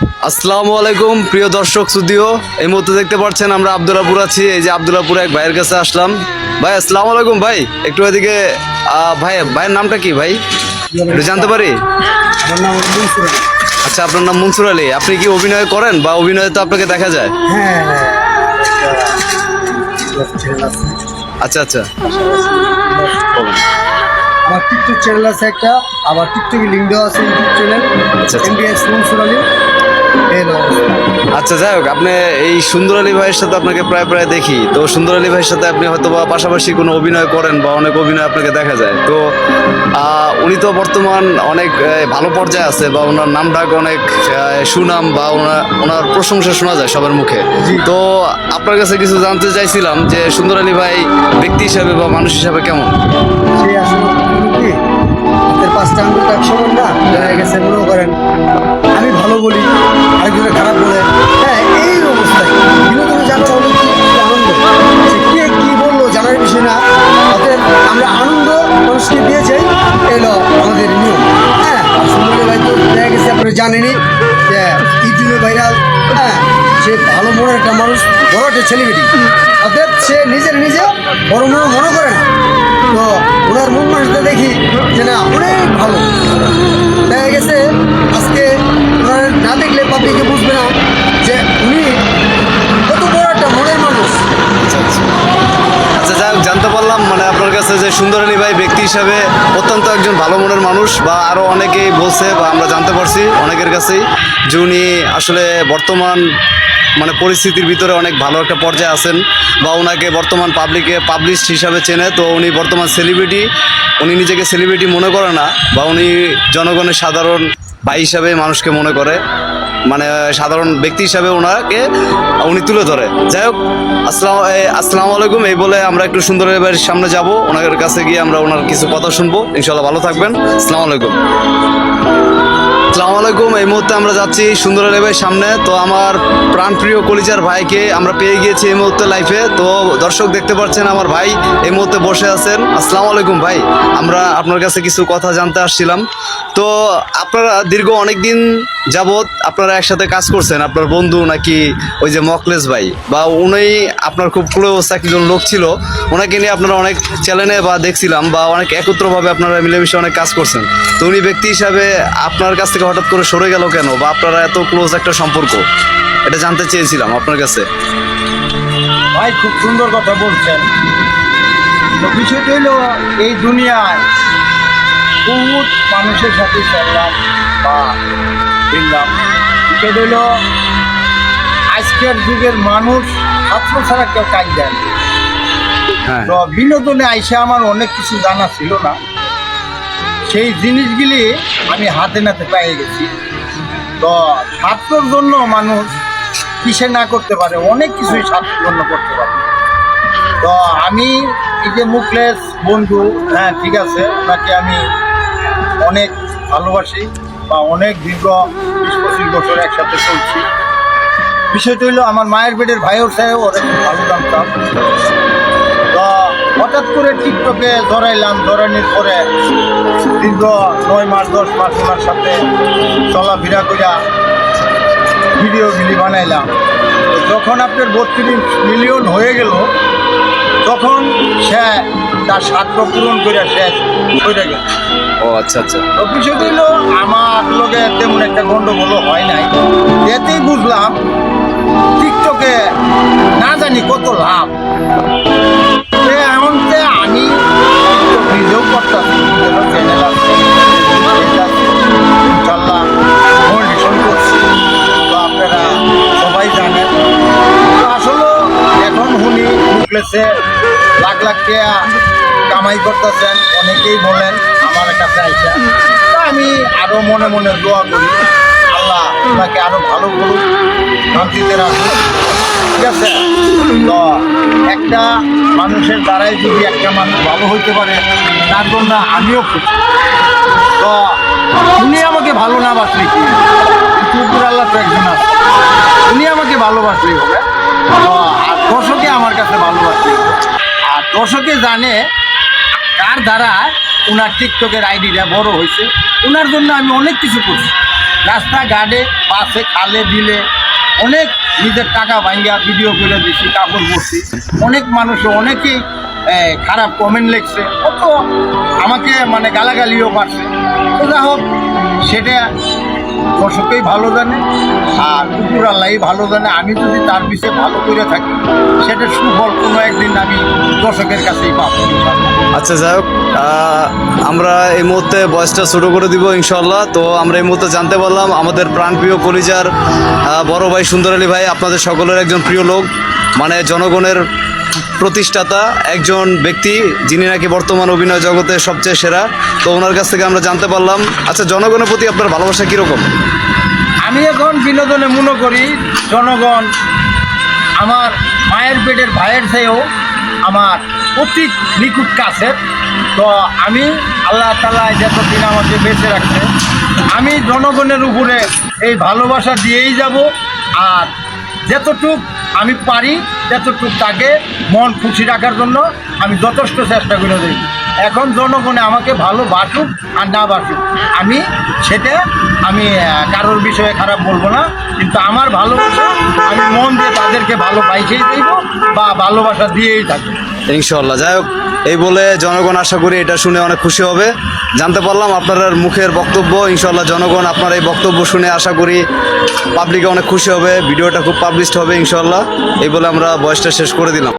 আসসালামু আলাইকুম প্রিয় দর্শক স্টুডিও এই মুহূর্তে দেখতে পাচ্ছেন আমরা আব্দুল্লাপুর আছি এই যে আব্দুল্লাপুর এক ভাইয়ের কাছে আসলাম। ভাই আসসালামু আলাইকুম ভাই একটু এদিকে ভাই ভাইয়ের নামটা কি ভাই? একটু জানতে পারি। আচ্ছা আপনার নাম মনসুর আলী। আপনি কি অভিনয় করেন বা অভিনয়ে তো আপনাকে দেখা যায়? হ্যাঁ হ্যাঁ। আচ্ছা আচ্ছা। আমার টিকটক চ্যানেল আছে একটা আবার টিকটকে লিঙ্ক দেওয়া আছে YouTube channel. MBS Mansur Ali. আচ্ছা যাই হোক আপনি এই সুন্দর আলী ভাইয়ের সাথে আপনাকে প্রায় প্রায় দেখি। তো সুন্দর আলী ভাইয়ের সাথে আপনি হয়তো বা পাশাপাশি কোনো অভিনয় করেন বা অনেক অভিনয় আপনাকে দেখা যায়। তো উনি তো বর্তমান অনেক ভালো পর্যায়ে আছে বা ওনার নাম ডাক অনেক সুনাম বা ওনার ওনার প্রশংসা শোনা যায় সবার মুখে। তো আপনার কাছে কিছু জানতে চাইছিলাম যে সুন্দর আলী ভাই ব্যক্তি হিসাবে বা মানুষ হিসাবে কেমন? সে আসলে পাঁচটা আঙুল সমান না গেছে মনে করেন। যে ইউটিউবে ভাইরাল হ্যাঁ সে ভালো মনের একটা মানুষ, বড় একটা সেলিব্রিটি অর্থাৎ সে নিজের নিজে বড় মনে মনে করে না। তো ওনার মন মানুষটা দেখি যে না, অনেক ভালো। কাছে যে সুন্দর আলী ভাই ব্যক্তি হিসাবে অত্যন্ত একজন ভালো মনের মানুষ বা আরও অনেকেই বলছে বা আমরা জানতে পারছি অনেকের কাছেই যে উনি আসলে বর্তমান মানে পরিস্থিতির ভিতরে অনেক ভালো একটা পর্যায়ে আছেন বা ওনাকে বর্তমান পাবলিকে পাবলিশ হিসাবে চেনে। তো উনি বর্তমান সেলিব্রিটি উনি নিজেকে সেলিব্রিটি মনে করে না বা উনি জনগণের সাধারণ ভাই হিসাবে মানুষকে মনে করে। মানে সাধারণ ব্যক্তি হিসাবে ওনাকে, উনি তুলে ধরে। যাই হোক, আসসালাম আসসালামু আলাইকুম। এই বলে আমরা একটু সুন্দর বাড়ির সামনে যাব। ওনার কাছে গিয়ে আমরা ওনার কিছু কথা শুনব। ইনশাল্লাহ ভালো থাকবেন। আসসালামু আলাইকুম। আসসালামু আলাইকুম। এই মুহূর্তে আমরা যাচ্ছি সুন্দর ভাইয়ের সামনে। তো আমার প্রাণপ্রিয় কলিজার ভাইকে আমরা পেয়ে গিয়েছি এই মুহূর্তে লাইফে তো দর্শক দেখতে পাচ্ছেন আমার ভাই এই মুহূর্তে বসে আছেন। আসসালামু আলাইকুম ভাই। আমরা আপনার কাছে কিছু কথা জানতে আসছিলাম। তো আপনারা দীর্ঘ অনেক দিন যাবৎ আপনারা একসাথে কাজ করছেন, আপনার বন্ধু নাকি ওই যে মকলেস ভাই বা উনি আপনার খুব ক্লোজ একজন লোক ছিল, ওনাকে নিয়ে আপনারা অনেক চ্যানেলে বা দেখছিলাম বা অনেক একত্রভাবে আপনারা মিলেমিশে অনেক কাজ করছেন। তো উনি ব্যক্তি হিসাবে আপনার কাছ থেকে হঠাৎ করে সরে গেল কেন বা আপনারা এত ক্লোজ একটা সম্পর্ক? এটা জানতে চেয়েছিলাম আপনার কাছে। ভাই, খুব সুন্দর কথা বলছেন। বিষয়টা হইল এই দুনিয়ায় বহুত মানুষের সাথে চললাম বা ফিরলাম আজকের যুগের মানুষ ছাত্র ছাড়া কেউ কাজ দেয়। হ্যাঁ। তো বিনোদনে আইসে আমার অনেক কিছু জানা ছিল না। সেই জিনিসগুলি আমি হাতে নাতে পেয়ে গেছি। তো ছাত্রর জন্য মানুষ কিসে না করতে পারে অনেক কিছুই ছাত্রের জন্য করতে পারে। তো আমি এই যে মুখলেস বন্ধু হ্যাঁ ঠিক আছে ওনাকে আমি অনেক ভালোবাসি। বা অনেক দীর্ঘ বিশ পঁচিশ বছর একসাথে চলছি। বিষয়টা হইল আমার মায়ের বেডের ভাইয়ের সাহেব খুব ভালো জানতাম তো হঠাৎ করে টিকটকে ধরাইলাম, ধরানির পরে দীর্ঘ নয় মাস, দশ মাস ওনার সাথে চলাফেরা করিয়া ভিডিওগুলি বানাইলাম। যখন আপনার বত্রিশ মিলিয়ন হয়ে গেল, তখন সে তার স্বার্থ পূরণ করে শেষ হয়ে গেল। ও আচ্ছা আচ্ছা। বিষয়টা হলো, আমার লোকে তেমন একটা গন্ডগোল হয় নাই। এতেই বুঝলাম, টিকটকে না জানি কত লাভ। এমনতে আমি নিজেও করতাম ইনশাল্লাহ তো আপনারা সবাই জানেন। আসলে এখন শুনি মুখলেছে লাখ লাখ টাকা কামাই করতেছেন, অনেকেই বলেন। আমার কাছে আইসা আমি আরও মনে মনে দোয়া করি। আল্লাহ ওনাকে আরও ভালো করুক, শান্তিতে রাখুক। ঠিক আছে? তো একটা মানুষের দ্বারাই যদি একটা মানুষ ভালো হইতে পারে, তার জন্য আমিও খুশি। তো উনি আমাকে ভালো না বাসলি কি? কুকুর আল্লাহ তো একজন আছে। উনি আমাকে ভালোবাসলেই হবে। আর দর্শকে আমার কাছে ভালোবাসলেই আর দর্শকে জানে কার দ্বারা উনার টিকটকের আইডিটা বড় হয়েছে। ওনার জন্য আমি অনেক কিছু করছি। রাস্তাঘাটে পাশে খালে দিলে অনেক নিজের টাকা ভাঙ্গা ভিডিও করে দিচ্ছি কাপড় পরছি। অনেক মানুষ অনেকেই খারাপ কমেন্ট লিখছে। অত আমাকে মানে গালাগালিও পারছে তো যা হোক, সেটা দর্শকেই ভালো জানে, আর কুকুর ভালো জানে। আমি যদি তার বিষয়ে ভালো করে থাকি, সেটা সুফল কোনো একদিন আমি দর্শকের কাছেই পাবো। আচ্ছা যাই হোক আমরা এই মুহূর্তে বয়সটা ছোটো করে দিব ইনশাল্লাহ তো আমরা এই মুহূর্তে জানতে পারলাম আমাদের প্রাণপ্রিয় কলিজার বড় ভাই সুন্দর আলী ভাই আপনাদের সকলের একজন প্রিয় লোক মানে জনগণের প্রতিষ্ঠাতা একজন ব্যক্তি যিনি নাকি বর্তমান অভিনয় জগতে সবচেয়ে সেরা। তো ওনার কাছ থেকে আমরা জানতে পারলাম। আচ্ছা জনগণের প্রতি আপনার ভালোবাসা কীরকম? আমি এখন বিনোদনে মনে করি। জনগণ আমার মায়ের পেটের ভাইয়ের চেয়েও আমার অতি নিকুট কাছে তো আমি আল্লাহ তালা যতদিন আমাকে বেঁচে রাখছে, আমি জনগণের উপরে এই ভালোবাসা দিয়েই যাব। আর যতটুক আমি পারি ততটুক তাকে মন খুশি রাখার জন্য আমি যথেষ্ট চেষ্টা করে দিই এখন জনগণে আমাকে ভালো বাসুক আর না বাসুক, আমি সেটা আমি কারোর বিষয়ে খারাপ বলব না, কিন্তু আমার ভালোবাসা, আমি মন দিয়ে তাদেরকে ভালো পাইছেই দেবো বা ভালোবাসা দিয়েই থাকব। ইনশাল্লাহ যাই হোক। এই বলে জনগণ আশা করি এটা শুনে অনেক খুশি হবে। জানতে পারলাম আপনার মুখের বক্তব্য ইনশাল্লাহ জনগণ আপনার এই বক্তব্য শুনে আশা করি পাবলিকে অনেক খুশি হবে, ভিডিওটা খুব পাবলিশড হবে ইনশাল্লাহ এই বলে আমরা বয়সটা শেষ করে দিলাম।